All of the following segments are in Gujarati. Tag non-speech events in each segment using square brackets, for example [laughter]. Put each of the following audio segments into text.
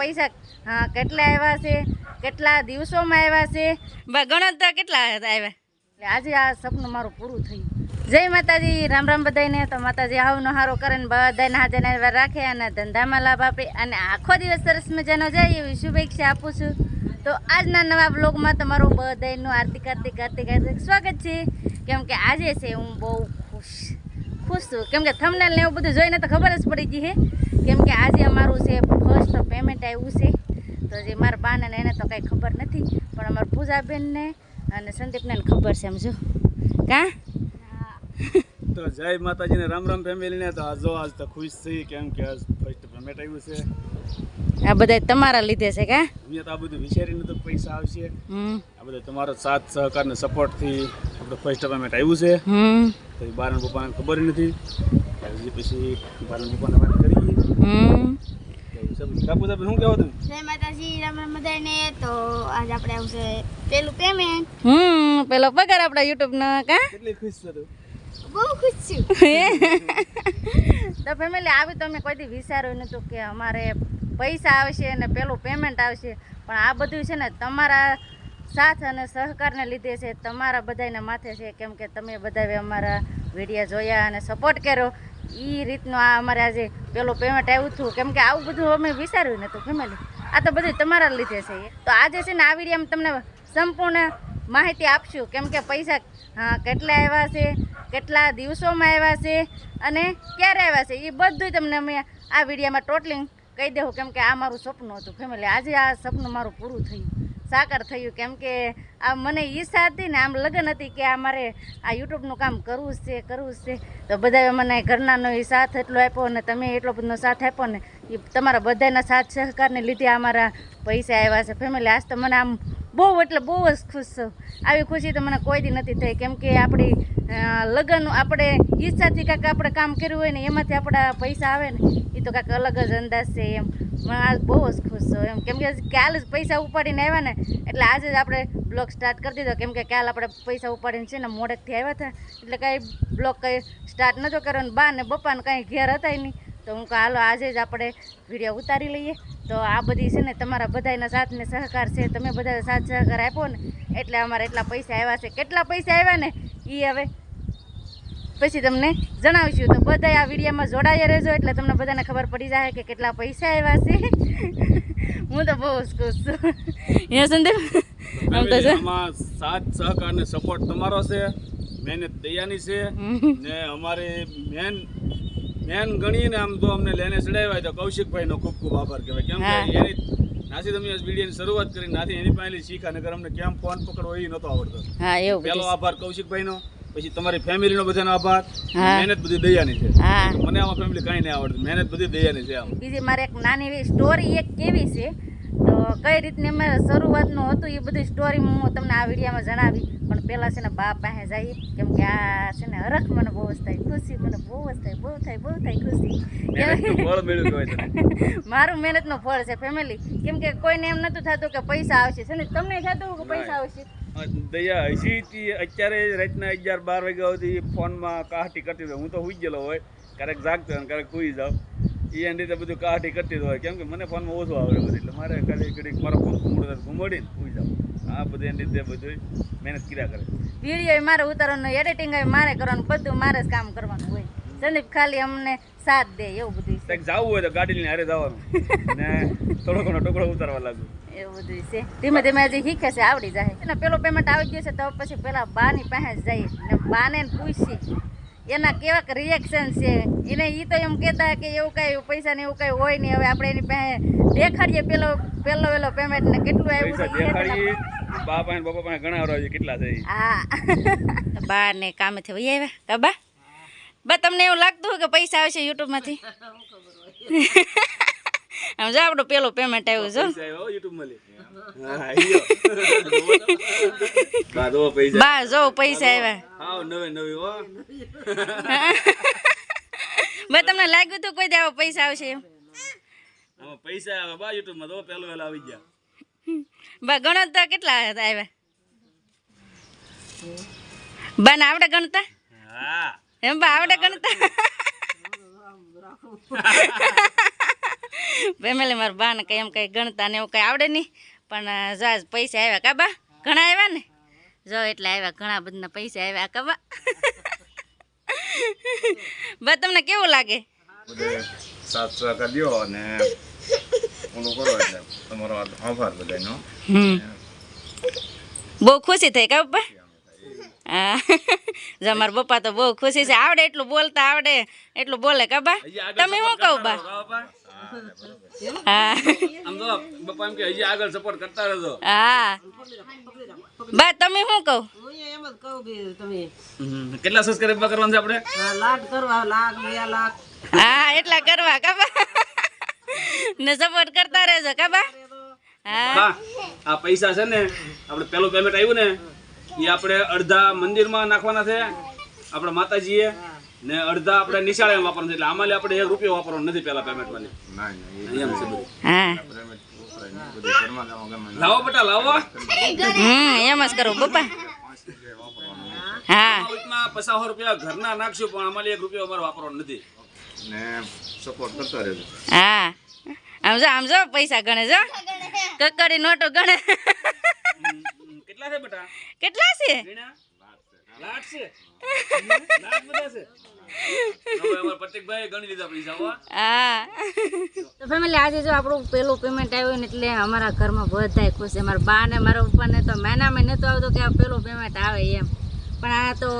પૈસા હા કેટલા આવ્યા છે? કેટલા દિવસોમાં આવ્યા છે? બા ગણતર કેટલા આવ્યા? એટલે આજે આ સપનું મારું પૂરું થયું. જય માતાજી રામ રામ બધાને તો માતાજી આવનો હારો કરે ને બધાને હાજર રાખે અને ધંધામાં લાભ આપે. અને આખો દિવસ સરસ મજાનો જાય એવી શુભેચ્છા આપું છું. તો આજના નવા બ્લોગમાં તમારું બધાનું આર્થિક આર્થિક આર્થિક આર્થિક સ્વાગત છે. કેમ કે આજે છે હું બહુ ખુશ ખુશ છું. કેમ કે થંબનેલ ને એવું બધું જોઈને તો ખબર જ પડી ગઈ છે કેમ કે આજે અમારું છે ફર્સ્ટ પેમેન્ટ આવ્યું છે. તો જે મારા બાને એને તો કાંઈ ખબર નથી પણ અમારા પૂજાબેનને અને સંદીપને ખબર છે સમજો કા? તો જય માતાજીને રામ રામ ફેમિલીને તો આજો જો આજ તો ખુશ થઈ કેમ કે આજ ફર્સ્ટ પેમેન્ટ આવ્યું છે. આ બધા તમારા લીધે છે કા? મેં તો આ બધું વિચારીને તો પૈસા આવશે. હમ. આ બધા તમારો સાથ સહકાર ને સપોર્ટથી આપણે ફર્સ્ટ પેમેન્ટ આવ્યું છે. હમ. તો એ બારણ પપ્પાને ખબર નથી. પછી બારણ પપ્પાને વાત કરીએ. હમ તો એ કાપુ સાહેબ શું કહેવો તમે? જય માતાજી રામ રામ બધાને તો આજે આપણે આવશે પેલું પેમેન્ટ હમ પેલો પગાર આપણા યુટ્યુબનો કાં? કેટલી ખુશ છો તું બહુ ખુશ છું. [laughs] તો ફેમિલી આવી તો અમે કોઈ દી વિચાર્યું નહોતું કે અમારે પૈસા આવશે અને પેલું પેમેન્ટ આવશે. પણ આ બધું છે ને તમારા સાથ અને સહકારને લીધે છે. તમારા બધાના માથે છે. કેમ કે તમે બધાએ અમારા વીડિયો જોયા અને સપોર્ટ કર્યો. એ રીતનું આ અમારે આજે પેલું પેમેન્ટ આવ્યું હતું. કેમ કે આવું બધું અમે વિચાર્યું નહોતું ફેમિલી આ તો બધું તમારા લીધે છે તો આજે છે ને આ વિડીયોમાં તમને સંપૂર્ણ માહિતી આપશું. કેમ કે પૈસા કેટલા આવ્યા છે, કેટલા દિવસોમાં આવ્યા છે અને ક્યારે આવ્યા છે. એ બધું તમને અમે આ વિડીયોમાં ટોટલિંગ કહી દેવું. કેમ કે આ મારું સપનું હતું ફેમિલી આજે આ સપનું મારું પૂરું થયું. સાકાર થયું. કેમ કે આ મને ઈચ્છા હતી ને, આમ લગ્ન હતી કે આ મારે આ યુટ્યુબનું કામ કરવું છે કરવું છે. તો બધાએ મને ઘરનાનો એ સાથ એટલો આપ્યો ને, તમે એટલો બધો સાથ આપ્યો ને એ તમારા બધાના સાથ સહકારને લીધે અમારા પૈસા આવ્યા છે. ફેમિલી આજ તો મને આમ બહુ એટલે બહુ જ ખુશ છું. આવી ખુશી તો મને કોઈ દી નથી થઈ. કેમ કે આપણી લગ્ન આપણે ઈચ્છાથી કાંઈક આપણે કામ કર્યું હોય ને એમાંથી આપણા પૈસા આવે ને એ તો કાંઈક અલગ જ અંદાજ છે એમ. મને આજ બહુ જ ખુશ છું એમ. કેમ કે કાલ જ પૈસા ઉપાડીને આવ્યા ને, એટલે આજે જ આપણે બ્લોગ સ્ટાર્ટ કરી દીધો. કેમ કે કાલ આપણે પૈસા ઉપાડીને છે ને મોડેકથી આવ્યા હતા. એટલે કાંઈ બ્લોગ કંઈ સ્ટાર્ટ નહોતો કર્યો ને બા ને બપ્પાને કાંઈ ઘેર હતા નહીં. તો હું કહું હાલો આજે જ આપણે વીડિયો ઉતારી લઈએ. તો આ બધી છે ને તમારા બધાના સાથને સહકાર છે. તમે બધા સાથ સહકાર આપ્યો ને એટલે અમારે એટલા પૈસા આવ્યા છે. કેટલા પૈસા આવ્યા ને? એ હવે પછી તમને જણાવીશું. તો બધા આ વિડીયોમાં જોડાયા રહેજો એટલે તમને બધાને ખબર પડી જાય કે કેટલા પૈસા આવ્યા છે. [laughs] હું તો બહુ જ ખુશ છું. અહીંયા સંદીપ આમ તો સાથ સહકાર ને સપોર્ટ તમારો છે. મહેનત દયાની છે. ને અમારે મેન મેન ગણીને આમ તો અમને લેને ચડાવ્યા તો કૌશિકભાઈનો ખૂબ ખૂબ આભાર કહેવાય. કેમ કે એની નાથી તમે વિડીયોની શરૂઆત કરી નાથી એની પાસે શીખ અને અમને કેમ ફોન પકડવો એ નતો આવડતો. હા એવું પહેલો આભાર કૌશિકભાઈનો પછી તમારી ફેમિલીનો બધાનો આભાર. મહેનત બધી દયાની છે. મને આમાં ફેમિલી કાંઈ નહીં આવડતું. મહેનત બધી દયાની છે આમ. બીજી મારે એક નાની એવી સ્ટોરી એક કેવી છે. તો કઈ રીતની મેં શરૂઆતનું હતું એ બધી સ્ટોરી હું તમને આ વિડીયોમાં જણાવી. પણ પહેલાં છે ને બા પાસે જઈએ કેમ કે આ છે ને હરખ મને બહુ જ થાય ખુશી મને બહુ જ થાય બહુ થાય બહુ થાય ખુશી. [laughs] મારું મહેનતનો ફળ છે ફેમિલી કેમ કે કોઈને એમ નતું થતું કે પૈસા આવશે. છે ને તમને થતું કે પૈસા આવશે? દયા હજી અત્યારે રાતના અગિયાર બાર વાગ્યા સુધી ફોનમાં કાહટી કરતી હોય. હું તો હુઈ ગયેલો હોય. ક્યારેક જાગતો હોય ક્યારેક સુઈ જાઉં. એ એની રીતે બધું કાહટી કરતી હોય. કેમ કે મને ફોનમાં ઓછું આવડે બધું. એટલે મારે ખાલી ઘડીક મારો ફોન ઘૂમડો ઘૂમડીને સુઈ જાઉં. આ બધું એની રીતે બધું મહેનત કર્યા કરે. વીડિયો મારે ઉતારવાનું એડિટિંગ મારે કરવાનું બધું મારે જ કામ કરવાનું હોય. સંદીપ ખાલી અમને સાથ દે એવું બધું કંઈક જવું હોય તો ગાડી લઈને હારે જવાનું. ને થોડો ઘણો ટુકડો ઉતારવા લાગુ એવું બધું છે. ધીમે ધીમે હજી શીખે છે આવડી જાય. એના પેલો પેમેન્ટ આવી ગયો છે તો પછી પેલા બાની પાસે જાય જઈએ. ને બાને પૂછી એના કેવા રિએક્શન છે. એને એ તો એમ કહેતા કે એવું કાંઈ પૈસા ને એવું કાંઈ હોય નહીં. હવે આપણે એની પાસે દેખાડીએ પેલો પેલો પેલો પેમેન્ટ ને કેટલું આવ્યું છે. બા પાસે બાપા પાસે ઘણા આવડે કેટલા છે. હા. બા ને કામેથી વહી આવ્યા. કા બા? તમને એવું લાગતું કે પૈસા આવશે યુટ્યુબમાંથી આમ જો આપણું પેલું પેમેન્ટ આવ્યું જો. બા જો પૈસા. આવ્યા. નવે નવી હો. બા તમને લાગ્યું હતું કોઈ દાવા પૈસા આવશે એમ? પૈસા આવે બા YouTube માં તો પેલો વેલા આવી ગયા. બા ગણતર કેટલા આવ્યા? બા ને આવડે ગણતા? એમ બા આવડે ગણતા? ફેમિલી મારા બાને કંઈ એમ કંઈ ગણતા ને એવું કંઈ આવડે નહીં. પણ જો પૈસા આવ્યા કા બા? ઘણા આવ્યા ને? જો એટલે આવ્યા ઘણા બધા પૈસા આવ્યા કા બા? બા તમને કેવું લાગે? સાત દ્યો અને ઓલું કરો એટલે તમારો આભાર બધાનો બહુ ખુશી થઈ કા પપ્પા હા પપ્પા તો બહુ ખુશી છે. આવડે એટલું બોલતા આવડે એટલું બોલે કા બા. તમે શું કહું બા? હા. આમ તો બાપા એમ કે હજી આગળ સપોર્ટ કરતા રહેજો. હા. બા તમે શું કહું? હું એમ જ કહું કે તમે હમ. કેટલા સબસ્ક્રાઇબ કરવાનું છે આપણે? લાખ કરવા લાખ બે લાખ. હા એટલા કરવા કાબા ને સપોર્ટ કરતા રહેજો કાબા હા. આ પૈસા છે ને આપણે પેલું પેમેન્ટ આવ્યું ને એ આપણે અડધા મંદિરમાં નાખવાના છે આપણા માતાજીએ ને અડધા આપણે નિશાળે વાપરવાનું છે. એટલે આમાં આપણે એક રૂપિયો વાપરવાનો નથી પેલા પેમેન્ટમાં ના ના એમ છે બધું. હા. લાવો બેટા લાવો. હમ એમ જ કરો પપ્પા. હા. પચાસ રૂપિયા ઘરના નાખશું પણ આમાં એક રૂપિયો અમારે વાપરવાનો નથી. ને સપોર્ટ કરતા રહેજો. હા. આમ જો આમ જો પૈસા ગણે જો. કકડી નોટો ગણે. કેટલા છે બેટા? કેટલા છે? લાખ છે. લાખ બધા છે. હવે અમારા પ્રતિકભાઈ ગણી લીધા પૈસા હો. હા. તો ફેમિલી આજે જો આપણું પેલું પેમેન્ટ આવ્યું ને એટલે અમારા ઘરમાં બધાય ખુશ છે. મારા બા ને મારા પપ્પાને તો મહિનામાં નહોતું આવતું કે આ પેલું પેમેન્ટ આવે એમ. પણ આ તો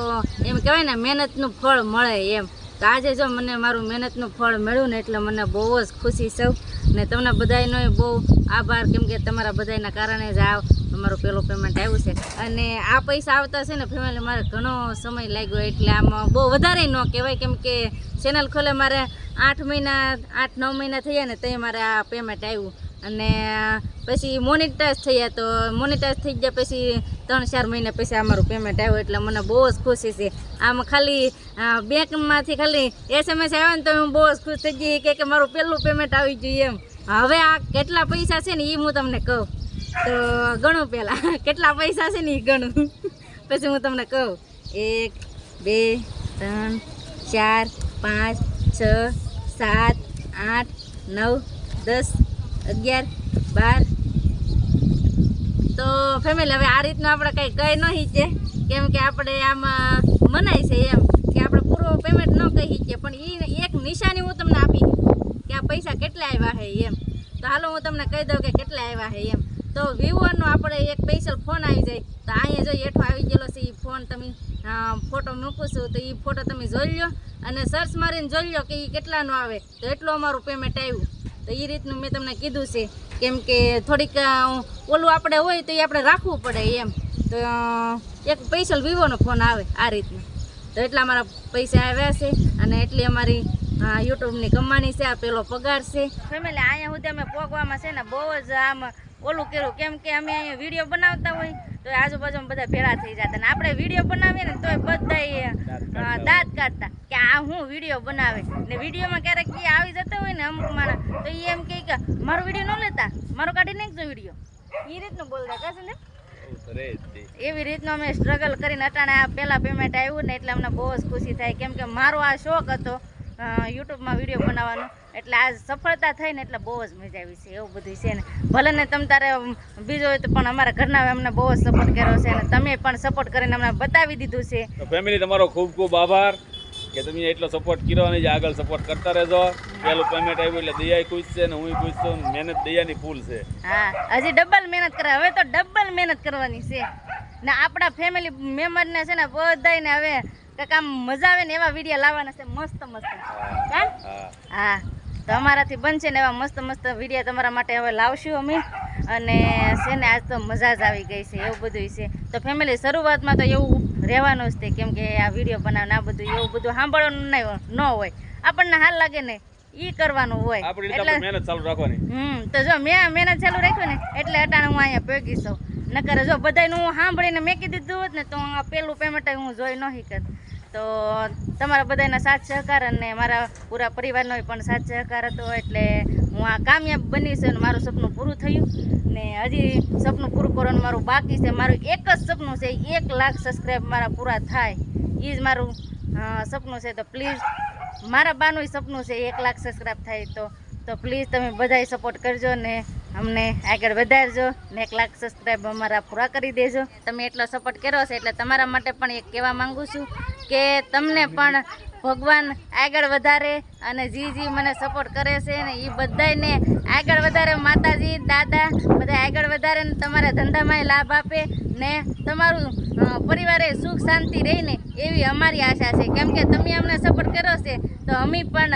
એમ કહેવાય ને મહેનતનું ફળ મળે એમ. તો આજે જો મને મારું મહેનતનું ફળ મળ્યું ને એટલે મને બહુ જ ખુશી સૌ ને તમને બધાયનો બહુ આભાર, કેમ કે તમારા બધાયના કારણે જ આવ અમારું પેલું પેમેન્ટ આવ્યું છે. અને આ પૈસા આવતા છે ને ફેમિલી મારે ઘણો સમય લાગ્યો, એટલે આમાં બહુ વધારે ન કહેવાય, કેમ કે ચેનલ ખોલે મારે આઠ મહિના, આઠ, નવ મહિના થયા ને તે મારે આ પેમેન્ટ આવ્યું. અને પછી મોનિટાઈઝ થયા તો મોનિટાઈઝ થઈ ગયા પછી ત્રણ ચાર મહિના પછી અમારું પેમેન્ટ આવ્યું એટલે મને બહુ જ ખુશી છે. આમ ખાલી બેંકમાંથી ખાલી એસએમએસ આવ્યો ને તો હું બહુ જ ખુશ થઈ ગઈ. કે મારું પહેલું પેમેન્ટ આવી જોઈએ એમ. હવે આ કેટલા પૈસા છે ને એ હું તમને કહું. તો ગણું પહેલાં. [laughs] કેટલા પૈસા છે ને એ ગણું. [laughs] પછી હું તમને કહું. એક, બે, ત્રણ, ચાર, પાંચ, છ, સાત, આઠ, નવ, દસ, અગિયાર, બાર તો ફેમિલી હવે આ રીતનું આપણે કંઈ કહી નહીં છે. કેમ કે આપણે આમાં મનાય છે એમ કે આપણે પૂરો પેમેન્ટ ન કહી શકીએ. પણ એ એક નિશાની હું તમને આપી કે આ પૈસા કેટલા આવ્યા છે એમ. તો હાલો હું તમને કહી દઉં કે કેટલા આવ્યા છે એમ. તો વિવોનો આપણે એક સ્પેશિયલ ફોન આવી જાય. તો અહીંયા જો હેઠો આવી ગયેલો છે એ ફોન તમે ફોટો મૂકું છું તો એ ફોટો તમે જોઈ લો અને સર્ચ મારીને જોઈ લો કે એ કેટલાનો આવે. તો એટલું અમારું પેમેન્ટ આવ્યું. તો એ રીતનું મેં તમને કીધું છે, કેમ કે થોડીક ઓલું આપણે હોય તો એ આપણે રાખવું પડે એમ. તો એક પૈસલ વિવોનો ફોન આવે આ રીતનો. તો એટલા મારા પૈસા આવ્યા છે અને એટલી અમારી યુટ્યુબની કમાણી છે, આ પેલો પગાર છે. ફેમિલી, અહીંયા સુધી અમે પોગવામાં છે ને બહુ જ આમ ઓલું કર્યું કેમ કે અમે અહીંયા વીડિયો બનાવતા હોય તો આજુબાજુ બધા ભેળા થઈ જતા. અને આપણે વીડિયો બનાવીએ ને તોય બધા દાંત કાઢતા કે આ હું વીડિયો બનાવે? ને વિડીયોમાં ક્યારેક એ આવી જતા હોય ને અમુક માણસ તો એ એમ કહે કે મારો વીડિયો ન લેતા? મારો કાઢી નાખજો વીડિયો એ રીતનું બોલતા કહેશે ને? એવી રીતનો અમે સ્ટ્રગલ કરીને અટાણે આ પહેલાં પેમેન્ટ આવ્યું ને એટલે અમને બહુ જ ખુશી થાય. કેમ કે મારો આ શોખ હતો. યુટ્યુબમાં વીડિયો બનાવવાનો. એટલે આ સફળતા થઈ ને એટલે બહુ જ મજા આવી છે એવું બધું છે ને. ભલે ને તમ તારે બીજો હોય તો પણ અમારા ઘરના અમને બહુ જ સપોર્ટ કર્યો છે અને તમે પણ સપોર્ટ કરીને અમને બતાવી દીધું છે. ફેમિલી તમારો ખૂબ ખૂબ આભાર કે તમે એટલો સપોર્ટ કર્યો અને આગળ સપોર્ટ કરતા રહેજો. પેલું પેમેન્ટ આવ્યું એટલે દયા ખુશ છે ને હું ખુશ છું મહેનત દયાની ફૂલ છે. હા હજી ડબલ મહેનત કરે હવે તો ડબલ મહેનત કરવાની છે. ને આપણા ફેમિલી મેમ્બરને છે ને બધાને હવે આમ મજા આવે ને એવા વીડિયો લાવવાના છે મસ્ત મસ્ત. હા. તો અમારાથી બનશે ને એવા મસ્ત મસ્ત વીડિયો તમારા માટે હવે લાવશું અમે. અને છે ને આજ તો મજા જ આવી ગઈ છે એવું બધું છે. તો ફેમિલી શરૂઆતમાં તો એવું રહેવાનું જ તે કેમ કે આ વીડિયો બનાવવાનું આ બધું એવું બધું સાંભળવાનું નહીં ન હોય. આપણને હાલ લાગે ને એ કરવાનું હોય. એટલે મહેનત ચાલુ રાખવાની. હમ તો જો મેં મહેનત ચાલુ રાખ્યું ને એટલે અટાણે હું અહીંયા ભેગી છું. નકર જો બધાયનું હું સાંભળીને મેકી દીધું હોત ને તો આ પેલું પેમેન્ટ હું જોઈ નહીં કરત. તો તમારા બધાના સાથ સહકાર અને મારા પૂરા પરિવારનો પણ સાથ સહકાર હતો એટલે હું આ કામયાબ બની છે અને મારું સપનું પૂરું થયું. ને હજી સપનું પૂરું કરવાનું મારું બાકી છે. મારું એક જ સપનું છે, એક લાખ સબસ્ક્રાઈબ મારા પૂરા થાય. એ જ મારું સપનું છે. તો પ્લીઝ મારા બાનું સપનું છે, એક લાખ સબસ્ક્રાઈબ થાય તો. તો પ્લીઝ તમે બધાય સપોર્ટ કરજો ને અમને આગળ વધારજો ને એક લાખ સબસ્ક્રાઈબ અમારા પૂરા કરી દેજો. તમે એટલો સપોર્ટ કર્યો છે એટલે તમારા માટે પણ એક કહેવા માંગુ છું કે તમને પણ ભગવાન આગળ વધારે અને જી જી મને સપોર્ટ કરે છે ને એ બધાયને આગળ વધારે માતાજી, દાદા બધા આગળ વધારે ને તમારા ધંધામાં લાભ આપે ને તમારું પરિવારે સુખ શાંતિ રહીને એવી અમારી આશા છે. કેમ કે તમે અમને સપોર્ટ કર્યો છે તો અમે પણ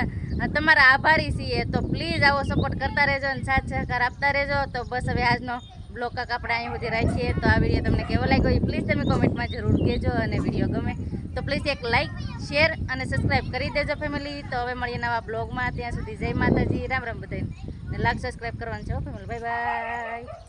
તમારા આભારી છીએ. તો પ્લીઝ આવો સપોર્ટ કરતા રહેજો અને સાથ સહકાર આપતા રહેજો. તો બસ હવે આજનો બ્લોક આપણે અહીં સુધી રાખીએ. તો આ વીડિયો તમને કેવો લાગ્યો એ પ્લીઝ તમે કોમેન્ટમાં જરૂર કહેજો અને વીડિયો ગમે. તો પ્લીઝ એક લાઇક શેર અને સબસ્ક્રાઈબ કરી દેજો ફેમિલી તો હવે મળીએ નવા બ્લોગમાં ત્યાં સુધી જય માતાજી. રામ રામ બધાને. લાગ સબસ્ક્રાઈબ કરવાનું છે ફેમિલી બાય બાય